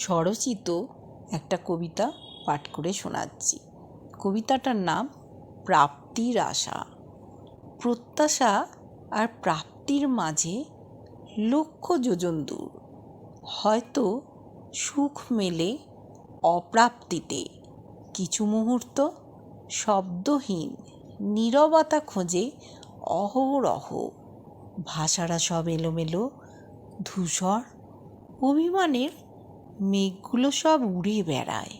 স্বরচিত একটা কবিতা পাঠ করে শোনাচ্ছি। কবিতাটার নাম প্রাপ্তির আশা প্রত্যাশা আর প্রাপ্তির মাঝে লক্ষ যোজন দূর। হয়তো সুখ মেলে অপ্রাপ্তিতে। কিছু মুহূর্ত শব্দহীন, নীরবতা খোঁজে অহরহ। ভাষারা সব এলোমেলো, ধূসর, অভিমানের মেঘগুলো সব উড়ে বেড়ায়।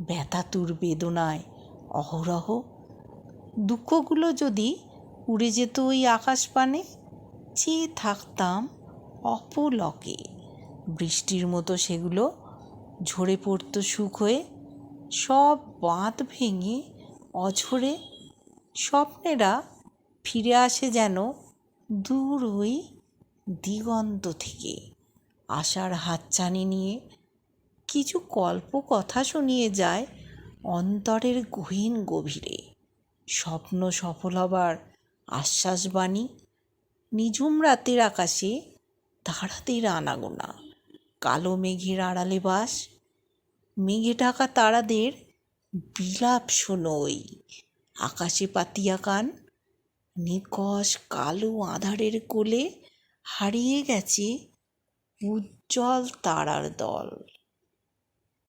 ব্যথাতুর বেদনায়, অহরহ। দুঃখগুলো যদি উড়ে যেত ওই আকাশপানে, চেয়ে থাকতাম অপলকে। বৃষ্টির মতো সেগুলো ঝরে পড়তো সুখ হয়ে, সব বাঁধ ভেঙে অঝরে স্বপ্নেরা ফিরে আসে যেন দূর ওই দিগন্ত থেকে। আশার হাতছানি নিয়ে কিছু কল্প কথা শুনিয়ে যায় অন্তরের গহীন গভীরে। স্বপ্ন সফল হবার আশ্বাসবাণী নিঝুম রাতের আকাশে তারাদের আনাগোনা। কালো মেঘের আড়ালে বাস, মেঘে ঢাকা তারাদের বিলাপ শোনোই আকাশে পাতিয়া কান। নিকষ কালো আধারের কোলে হারিয়ে গেছে উজ্জ্বল তারার দল।